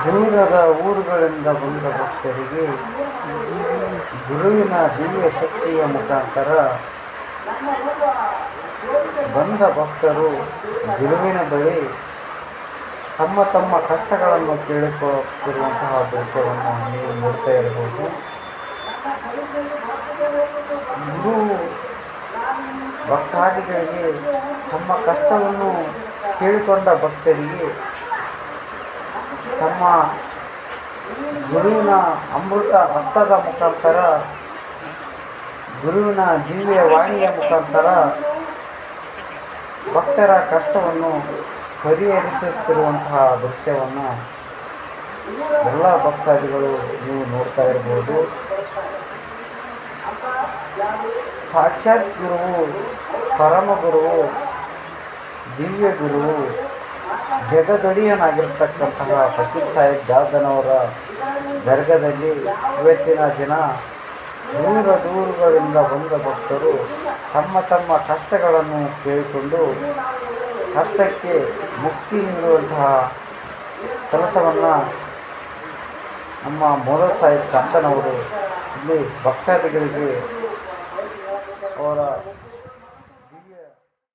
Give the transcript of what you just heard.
ದೂರದ ಊರುಗಳಿಂದ ಬಂದ ಭಕ್ತರಿಗೆ ಗುರುವಿನ ದಿವ್ಯ ಶಕ್ತಿಯ ಮುಖಾಂತರ ಬಂದ ಭಕ್ತರು ಗುರುವಿನ ಬಳಿ ತಮ್ಮ ತಮ್ಮ ಕಷ್ಟಗಳನ್ನು ಕೇಳಿಕೊಳ್ಳುತ್ತಿರುವಂತಹ ದೃಶ್ಯವನ್ನು ನೀವು ನೋಡ್ತಾ ಇರಬಹುದು. ಗುರು ಭಕ್ತಾದಿಗಳಿಗೆ ತಮ್ಮ ಕಷ್ಟವನ್ನು ಕೇಳಿಕೊಂಡ ಭಕ್ತರಿಗೆ ತಮ್ಮ ಗುರುವಿನ ಅಮೃತ ಹಸ್ತದ ಮುಖಾಂತರ, ಗುರುವಿನ ದಿವ್ಯ ವಾಣಿಯ ಮುಖಾಂತರ ಭಕ್ತರ ಕಷ್ಟವನ್ನು ಪರಿಹರಿಸುತ್ತಿರುವಂತಹ ದೃಶ್ಯವನ್ನು ಎಲ್ಲ ಭಕ್ತಾದಿಗಳು ನೀವು ನೋಡ್ತಾ ಇರ್ಬೋದು. ಸಾಕ್ಷಾತ್ ಗುರುವು, ಪರಮ ಗುರುವು, ದಿವ್ಯ ಗುರುವು ಜಗದೊಡೆಯನಾಗಿರ್ತಕ್ಕಂತಹ ಫಕೀರ್ ಸಾಹೇಬ್ ದಾದನವರ ದರ್ಗದಲ್ಲಿ ಇವತ್ತಿನ ದಿನ ದೂರ ದೂರುಗಳಿಂದ ಬಂದ ಭಕ್ತರು ತಮ್ಮ ತಮ್ಮ ಕಷ್ಟಗಳನ್ನು ಕೇಳಿಕೊಂಡು ಕಷ್ಟಕ್ಕೆ ಮುಕ್ತಿ ನೀಡುವಂತಹ ಕೆಲಸವನ್ನು ನಮ್ಮ ಮೋದ ಸಾಹೇಬ್ ಕಂತನವರು ಇಲ್ಲಿ ಭಕ್ತಾದಿಗಳಿಗೆ ಅವರ